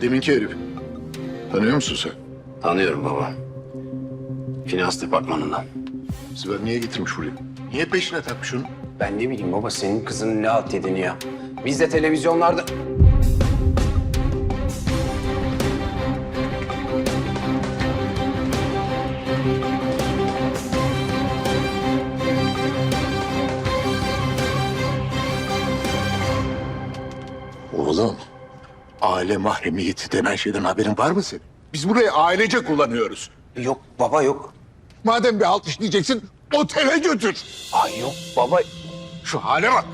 Deminki herif. Tanıyor musun sen? Tanıyorum baba. Finans departmanından. Sibel niye getirmiş buraya? Niye peşine takmış onu? Ben ne bileyim baba senin kızının ne alt yediğini ya. Biz de televizyonlarda... aile mahremiyeti denen şeyden haberin var mı senin? Biz burayı ailece kullanıyoruz. Yok baba yok. Madem bir halt işleyeceksin, otele götür. Ay yok baba. Şu hale bak.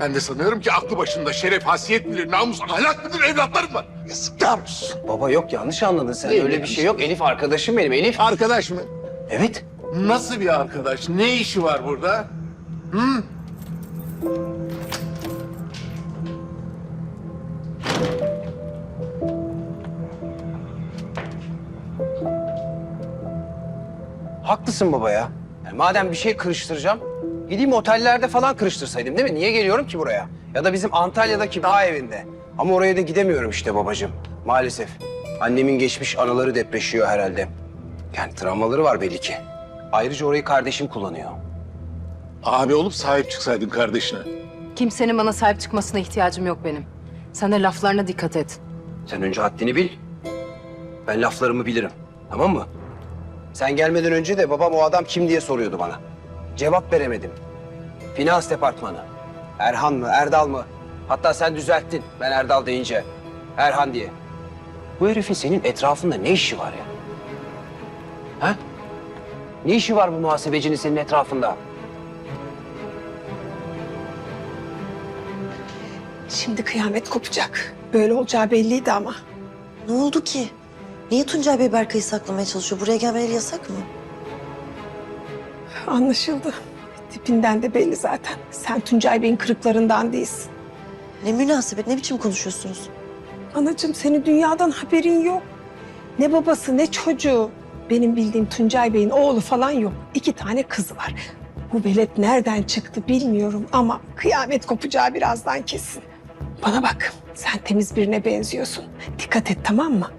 Ben de sanıyorum ki aklı başında şeref, hasiyet bilir, namus, ahlak bilir evlatlarım var. Yazıklar olsun. Baba yok yanlış anladın sen. Ne Öyle bir şey yok. Elif arkadaşım benim Elif. Arkadaş mı? Evet. Nasıl bir arkadaş? Ne işi var burada? Haklısın baba ya. Yani madem bir şey kırıştıracağım, gideyim otellerde falan kırıştırsaydım değil mi? Niye geliyorum ki buraya? Ya da bizim Antalya'daki bağ evinde. Ama oraya da gidemiyorum işte babacığım. Maalesef. Annemin geçmiş anıları depreşiyor herhalde. Yani travmaları var belli ki. Ayrıca orayı kardeşim kullanıyor. Abi olup sahip çıksaydın kardeşine. Kimsenin bana sahip çıkmasına ihtiyacım yok benim. Sen de laflarına dikkat et. Sen önce haddini bil. Ben laflarımı bilirim. Tamam mı? Sen gelmeden önce de babam o adam kim diye soruyordu bana. Cevap veremedim. Finans departmanı. Erhan mı, Erdal mı? Hatta sen düzelttin ben Erdal deyince. Erhan diye. Bu herifin senin etrafında ne işi var ya? Ha? Ne işi var bu muhasebecinin senin etrafında? Şimdi kıyamet kopacak. Böyle olacağı belliydi ama. Ne oldu ki? Niye Tuncay Bey Berkay'ı saklamaya çalışıyor? Buraya gelmeleri yasak mı? Anlaşıldı. Tipinden de belli zaten. Sen Tuncay Bey'in kırıklarından değilsin. Ne münasebet, ne biçim konuşuyorsunuz? Anacığım senin dünyadan haberin yok. Ne babası ne çocuğu. Benim bildiğim Tuncay Bey'in oğlu falan yok. İki tane kızı var. Bu velet nereden çıktı bilmiyorum ama kıyamet kopacağı birazdan kesin. Bana bak sen temiz birine benziyorsun. Dikkat et tamam mı?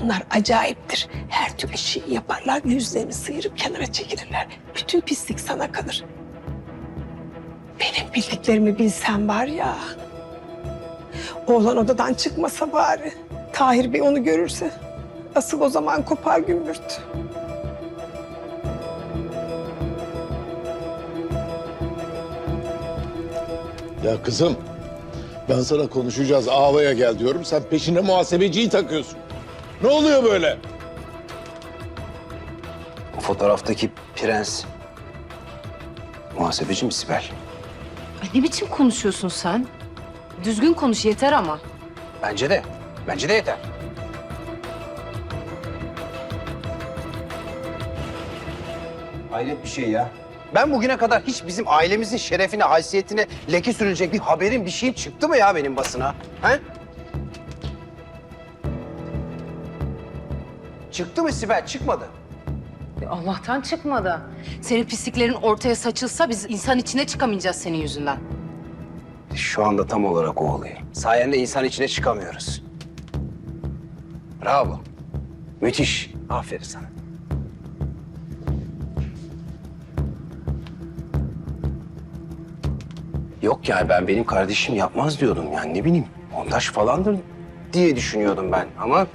Bunlar acayiptir. Her türlü şeyi yaparlar, yüzlerini sıyırıp kenara çekilirler. Bütün pislik sana kalır. Benim bildiklerimi bilsen var ya. Oğlan odadan çıkmasa bari. Tahir Bey onu görürse asıl o zaman kopar gümbürt. Ya kızım, ben sana konuşacağız, ağlaya gel diyorum. Sen peşine muhasebeciyi takıyorsun. Ne oluyor böyle? O fotoğraftaki prens. Muhasebeci mi Sibel? Ay ne biçim konuşuyorsun sen? Düzgün konuş yeter ama. Bence de. Bence de yeter. Hayret bir şey ya. Ben bugüne kadar hiç bizim ailemizin şerefine, haysiyetine leke sürülecek bir haberin bir şeyin çıktı mı ya benim basına? He? Çıktı mı Sibel? Çıkmadı. E, Allah'tan çıkmadı. Senin pisliklerin ortaya saçılsa biz insan içine çıkamayacağız senin yüzünden. Şu anda tam olarak o oluyor. Sayende insan içine çıkamıyoruz. Bravo. Müthiş. Aferin sana. Yok yani ben benim kardeşim yapmaz diyordum yani ne bileyim montaj falandır diye düşünüyordum ben ama...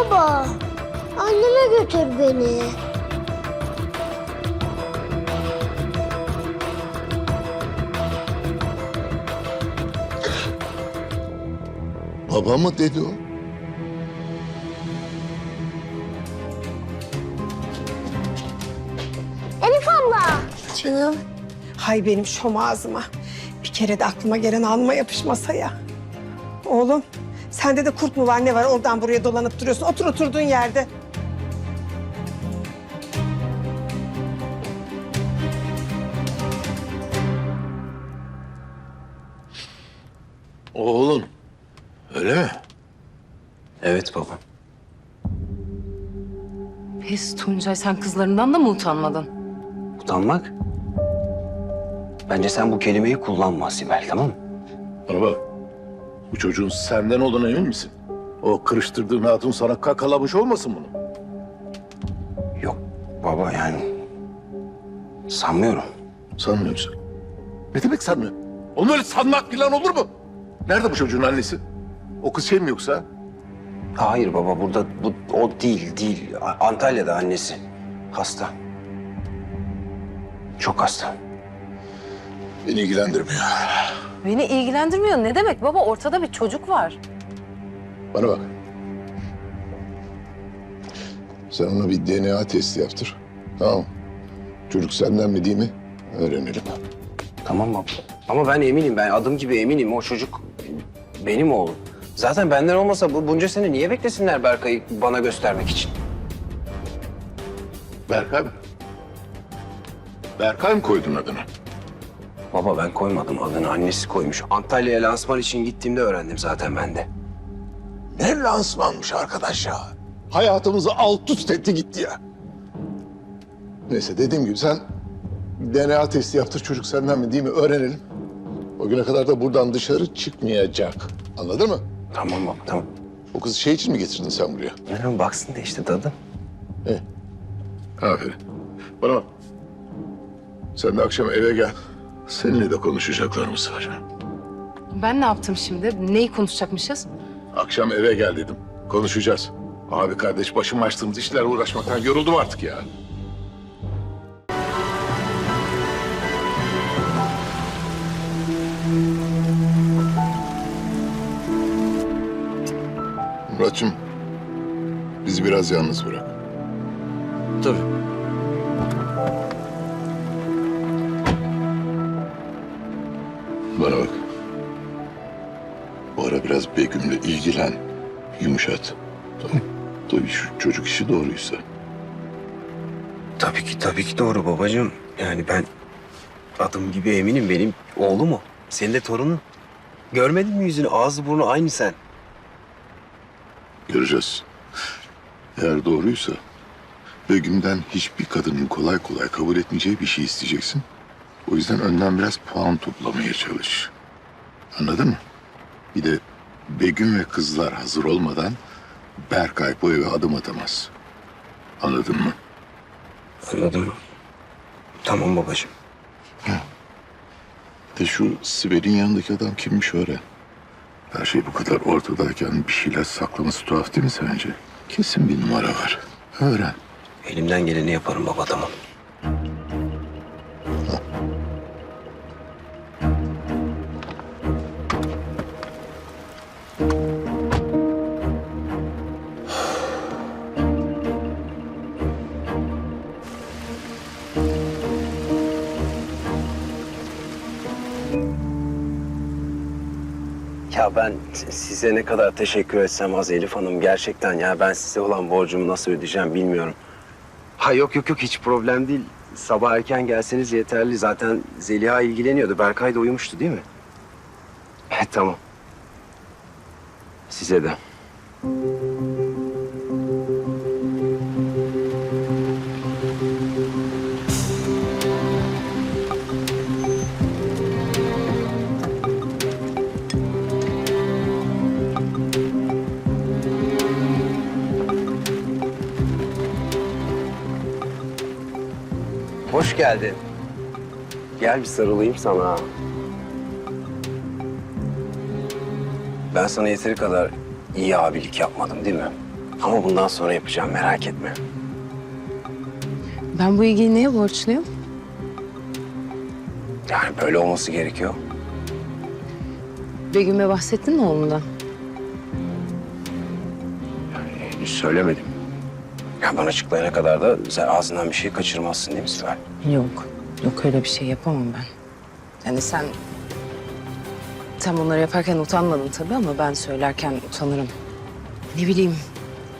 Baba, anneme götür beni. Baba mı dedi o? Elif abla. Canım. Hay benim şom ağzıma. Bir kere de aklıma gelen alma yapışmasa ya. Oğlum sende de kurt mu var ne var oradan buraya dolanıp duruyorsun. Otur oturduğun yerde. Oğlun. Öyle mi? Evet baba. Pes Tuncay sen kızlarından da mı utanmadın? Utanmak? Bence sen bu kelimeyi kullanma Sibel tamam mı? Bana bak. Bu çocuğun senden olduğuna emin misin? O kırıştırdığın hatun sana kakalamış olmasın bunu? Yok baba yani sanmıyorum. Sanmıyor musun? Ne demek sanmıyor? Onun öyle sanmak falan olur mu? Nerede bu çocuğun annesi? O kız şey mi yoksa? Hayır baba burada bu o değil değil. A- Antalya'da annesi hasta. Çok hasta. Beni ilgilendirmiyor. Beni ilgilendirmiyor. Ne demek baba? Ortada bir çocuk var. Bana bak. Sen ona bir DNA testi yaptır. Tamam mı? Çocuk senden mi değil mi? Öğrenelim. Tamam baba. Ama ben eminim ben adım gibi eminim o çocuk benim oğlum. Zaten benden olmasa bu bunca sene niye beklesinler Berkay'ı bana göstermek için? Berkay mı? Berkay mı koydun adını? Baba ben koymadım adını annesi koymuş. Antalya'ya lansman için gittiğimde öğrendim zaten ben de. Ne lansmanmış arkadaş ya. Hayatımızı alt üst etti gitti ya. Neyse dediğim gibi sen DNA testi yaptır çocuk senden mi değil mi öğrenelim. O güne kadar da buradan dışarı çıkmayacak. Anladın mı? Tamam baba tamam. O kızı şey için mi getirdin sen buraya? Neden baksın da işte dadım. Aferin. Bana bak. Sen de akşam eve gel. Seninle de konuşacaklarımız var. Ben ne yaptım şimdi? Neyi konuşacakmışız? Akşam eve gel dedim. Konuşacağız. Abi kardeş başım açtığımız işlerle uğraşmaktan yoruldum artık ya. Muratçım, bizi biraz yalnız bırak. Tabii. Bana bak. Bu ara biraz Begüm'le ilgilen. Yumuşat. Tamam. Tabii şu çocuk işi doğruysa. Tabii ki tabii ki doğru babacığım. Yani ben adım gibi eminim benim oğlum o. Senin de torunun. Görmedin mi yüzünü? Ağzı burnu aynı sen. Göreceğiz. Eğer doğruysa Begüm'den hiçbir kadının kolay kolay kabul etmeyeceği bir şey isteyeceksin. O yüzden önden biraz puan toplamaya çalış. Anladın mı? Bir de Begüm ve kızlar hazır olmadan Berkay bu eve adım atamaz. Anladın mı? Anladım. Tamam babacığım. De şu Sibel'in yanındaki adam kimmiş öğren. Her şey bu kadar ortadayken bir şeyler saklaması tuhaf değil mi sence? Kesin bir numara var. Öğren. Elimden geleni yaparım baba tamam. Ben size ne kadar teşekkür etsem az Elif Hanım gerçekten ya ben size olan borcumu nasıl ödeyeceğim bilmiyorum. Ha yok yok yok hiç problem değil. Sabah erken gelseniz yeterli. Zaten Zeliha ilgileniyordu. Berkay da uyumuştu değil mi? Evet tamam. Size de. Hoş geldin. Gel bir sarılayım sana. Ben sana yeteri kadar iyi abilik yapmadım değil mi? Ama bundan sonra yapacağım merak etme. Ben bu ilgiyi neye borçluyum? Yani böyle olması gerekiyor. Begüm'e bahsettin mi oğlundan? Yani henüz söylemedim. Ya bana açıklayana kadar da sen ağzından bir şey kaçırmazsın değil mi Sibel? Yok. Yok öyle bir şey yapamam ben. Yani sen... Sen bunları yaparken utanmadın tabii ama ben söylerken utanırım. Ne bileyim,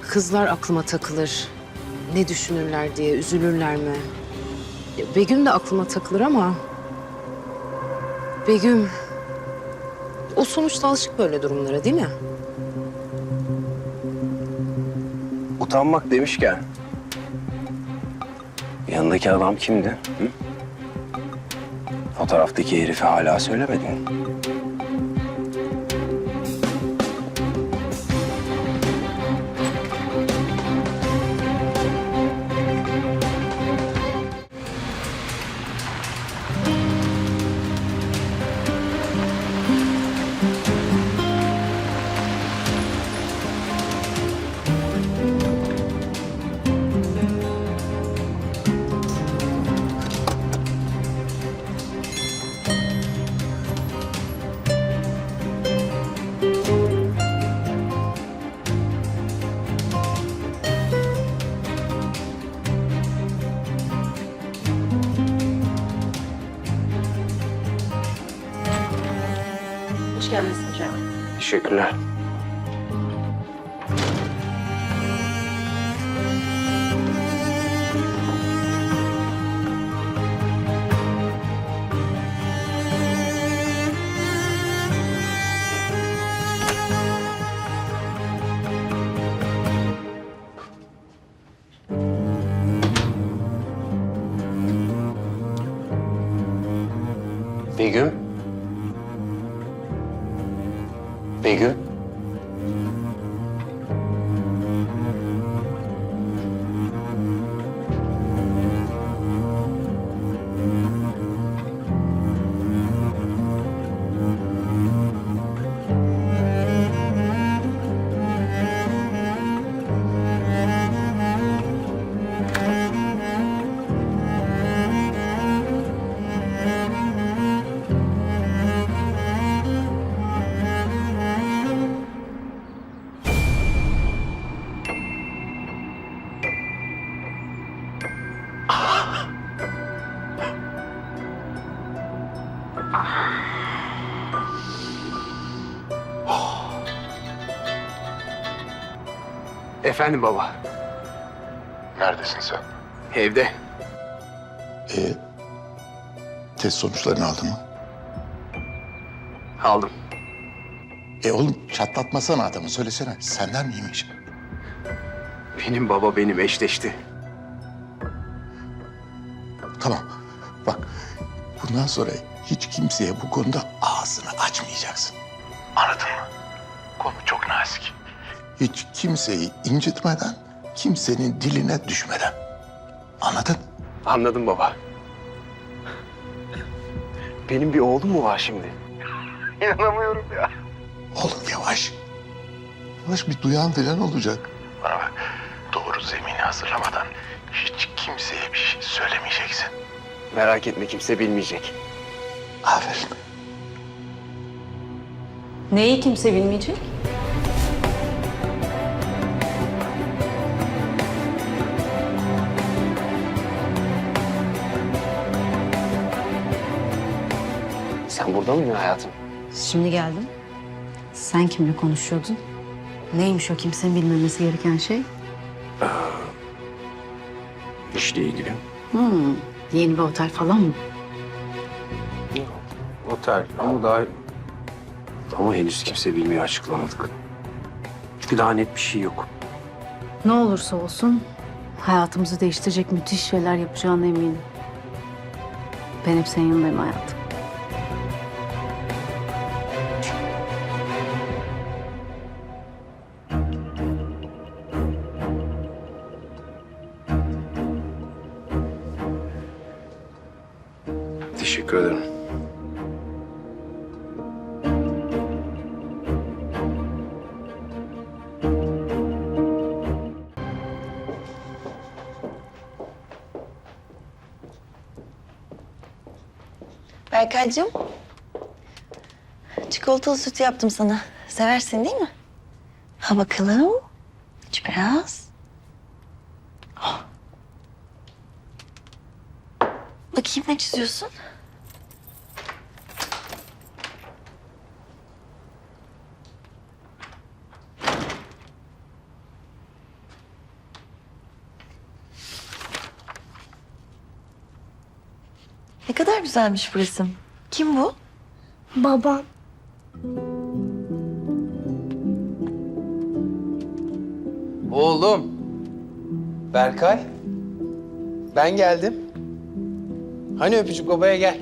kızlar aklıma takılır. Ne düşünürler diye, üzülürler mi? Begüm de aklıma takılır ama... Begüm... O sonuçta alışık böyle durumlara değil mi? Utanmak demişken... Yanındaki adam kimdi? Hı? Fotoğraftaki herifi hala söylemedin. Teşekkürler. Begüm. Efendim baba. Neredesin sen? Evde. E, test sonuçlarını aldın mı? Aldım. E oğlum çatlatmasana adamı söylesene. Senden miymiş? Benim baba benim eşleşti. Tamam. Bak bundan sonra hiç kimseye bu konuda ağzını açmayacaksın. Anladın mı? Konu çok nazik. Hiç kimseyi incitmeden, kimsenin diline düşmeden. Anladın? Anladım baba. Benim bir oğlum mu var şimdi? İnanamıyorum ya. Oğlum yavaş. Yavaş bir duyan falan olacak. Bana bak. Doğru zemini hazırlamadan hiç kimseye bir şey söylemeyeceksin. Merak etme kimse bilmeyecek. Aferin. Neyi kimse bilmeyecek? Sen burada mıydın hayatım? Şimdi geldim. Sen kimle konuşuyordun? Neymiş o kimsenin bilmemesi gereken şey? İşle ilgili. Hmm, yeni bir otel falan mı? Otel ama daha... Ama henüz kimse bilmiyor açıklamadık. Çünkü daha net bir şey yok. Ne olursa olsun hayatımızı değiştirecek müthiş şeyler yapacağına eminim. Ben hep senin yanındayım hayatım. Berkaycığım. Çikolatalı süt yaptım sana. Seversin değil mi? Ha bakalım. İç biraz. Bakayım ne çiziyorsun? güzelmiş bu. Kim bu? Babam. Oğlum. Berkay. Ben geldim. Hani öpücük babaya gel.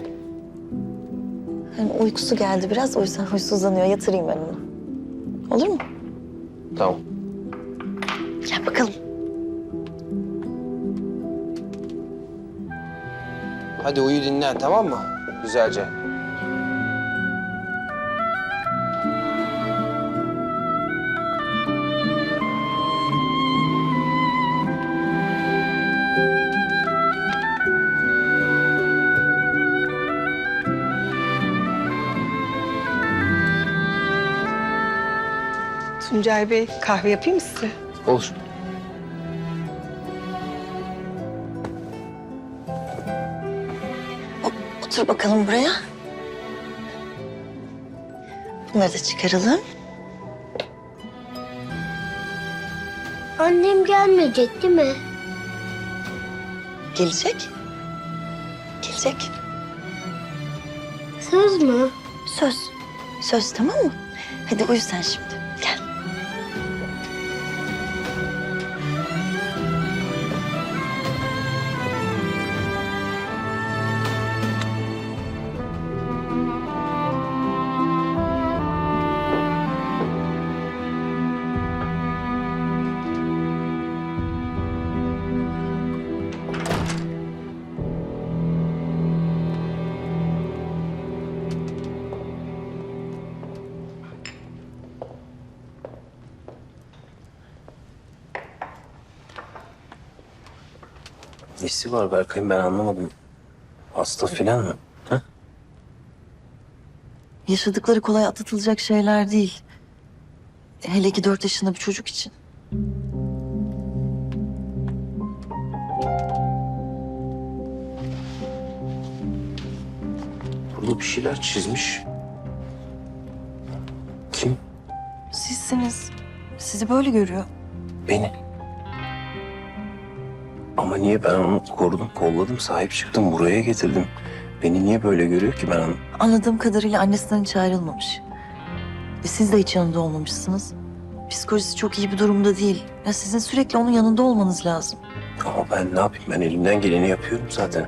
Yani uykusu geldi biraz o yüzden huysuzlanıyor. Yatırayım ben onu. Olur mu? Tamam. Hadi uyu dinlen tamam mı? Güzelce. Tuncay Bey kahve yapayım mı size? Olur. Otur bakalım buraya. Bunları da çıkaralım. Annem gelmeyecek değil mi? Gelecek. Gelecek. Söz mü? Söz. Söz tamam mı? Hadi uyu sen şimdi. Nesi var Berkay'ın ben anlamadım. Hasta filan mı? Ha? Yaşadıkları kolay atlatılacak şeyler değil. Hele ki dört yaşında bir çocuk için. Burada bir şeyler çizmiş. Kim? Sizsiniz. Sizi böyle görüyor. Beni. Ama niye ben onu korudum, kolladım, sahip çıktım, buraya getirdim. Beni niye böyle görüyor ki ben onu? Anladığım kadarıyla annesinden hiç ayrılmamış. E siz de hiç yanında olmamışsınız. Psikolojisi çok iyi bir durumda değil. Ya sizin sürekli onun yanında olmanız lazım. Ama ben ne yapayım? Ben elimden geleni yapıyorum zaten.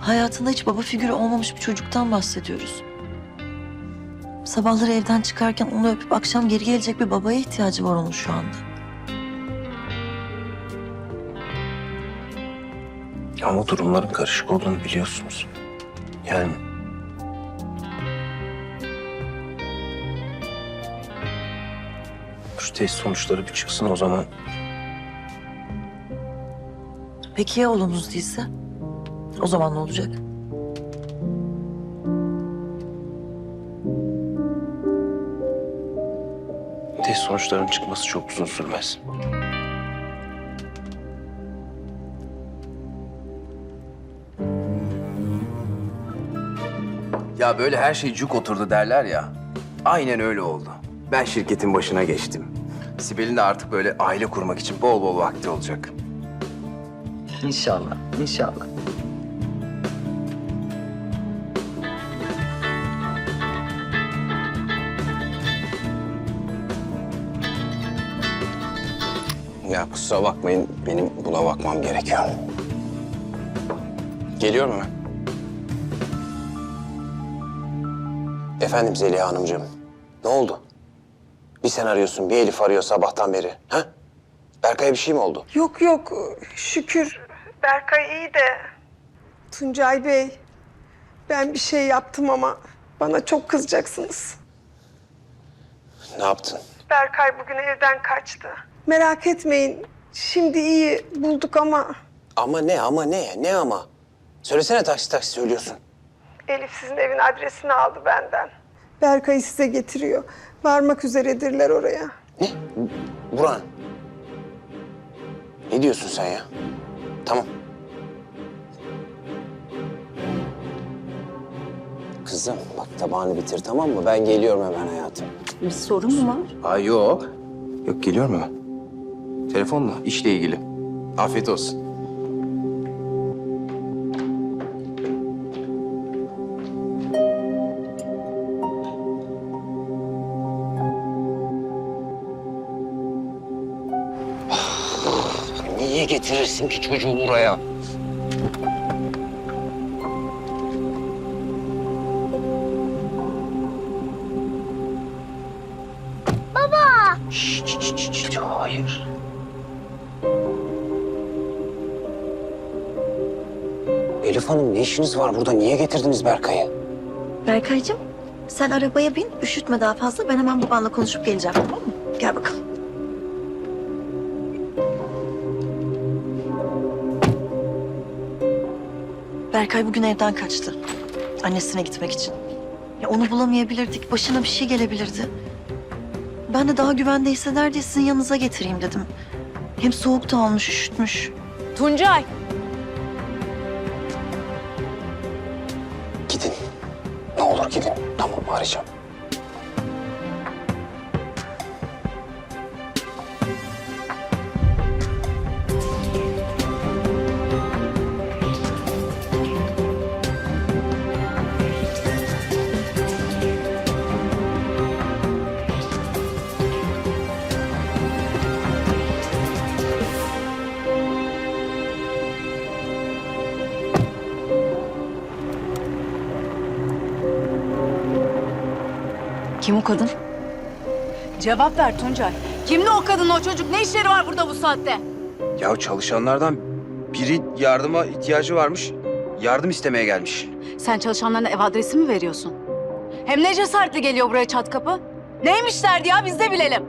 Hayatında hiç baba figürü olmamış bir çocuktan bahsediyoruz. Sabahları evden çıkarken onu öpüp akşam geri gelecek bir babaya ihtiyacı var onun şu anda. Ama durumların karışık olduğunu biliyorsunuz. Yani şu test sonuçları bir çıksın o zaman. Peki ya oğlunuz değilse? O zaman ne olacak? Test sonuçlarının çıkması çok uzun sürmez. Ya böyle her şey cuk oturdu derler ya. Aynen öyle oldu. Ben şirketin başına geçtim. Sibel'in de artık böyle aile kurmak için bol bol vakti olacak. İnşallah, inşallah. Ya kusura bakmayın benim buna bakmam gerekiyor. Geliyor mu? Efendim Zeliha Hanımcığım. Ne oldu? Bir sen arıyorsun, bir Elif arıyor sabahtan beri. Ha? Berkay'a bir şey mi oldu? Yok yok şükür Berkay iyi de. Tuncay Bey ben bir şey yaptım ama bana çok kızacaksınız. Ne yaptın? Berkay bugün evden kaçtı. Merak etmeyin şimdi iyi bulduk ama Ama ne, ama ne, ne ama? Söylesene taksi taksi söylüyorsun. Elif sizin evin adresini aldı benden. Berkay'ı size getiriyor. Varmak üzeredirler oraya. Ne? Burhan. Ne diyorsun sen ya? Tamam. Kızım bak tabağını bitir tamam mı? Ben geliyorum hemen hayatım. Bir sorun mu var? Aa yok. Yok geliyorum hemen. Telefonla işle ilgili. Afiyet olsun. Niye getirirsin ki çocuğu buraya? Baba. Şşş, şşş, şşş, şşş, hayır. Elif Hanım ne işiniz var burada? Niye getirdiniz Berkay'ı? Berkaycığım sen arabaya bin üşütme daha fazla. Ben hemen babanla konuşup geleceğim tamam mı? Gel bakalım. Berkay bugün evden kaçtı. Annesine gitmek için. Ya onu bulamayabilirdik. Başına bir şey gelebilirdi. Ben de daha güvende hisseder diye sizin yanınıza getireyim dedim. Hem soğuk da almış, üşütmüş. Tuncay. Cevap ver Tuncay. Kimdi o kadın o çocuk? Ne işleri var burada bu saatte? Ya çalışanlardan biri yardıma ihtiyacı varmış. Yardım istemeye gelmiş. Sen çalışanlarına ev adresi mi veriyorsun? Hem ne cesaretli geliyor buraya çat kapı? Neymiş derdi ya biz de bilelim.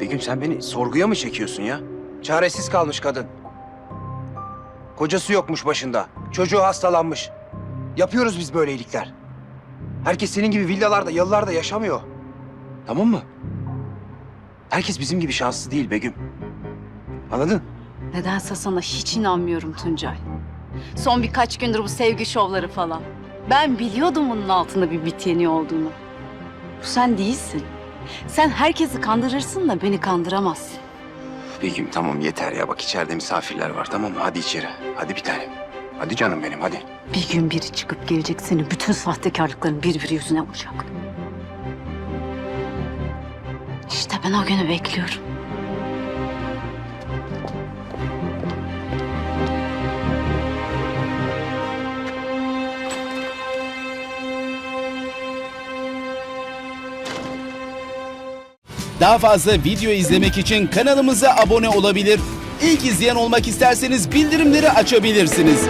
Begüm sen beni sorguya mı çekiyorsun ya? Çaresiz kalmış kadın. Kocası yokmuş başında. Çocuğu hastalanmış. Yapıyoruz biz böyle iyilikler. Herkes senin gibi villalarda, yalılarda yaşamıyor. Tamam mı? Herkes bizim gibi şanslı değil Begüm. Anladın? Nedense sana hiç inanmıyorum Tuncay. Son birkaç gündür bu sevgi şovları falan. Ben biliyordum bunun altında bir bit yeni olduğunu. Bu sen değilsin. Sen herkesi kandırırsın da beni kandıramazsın. Begüm tamam yeter ya. Bak içeride misafirler var tamam mı? Hadi içeri. Hadi bir tanem. Hadi canım benim hadi. Bir gün biri çıkıp gelecek seni bütün sahtekarlıkların birbiri yüzüne vuracak. İşte ben o günü bekliyorum. Daha fazla video izlemek için kanalımıza abone olabilir. İlk izleyen olmak isterseniz bildirimleri açabilirsiniz.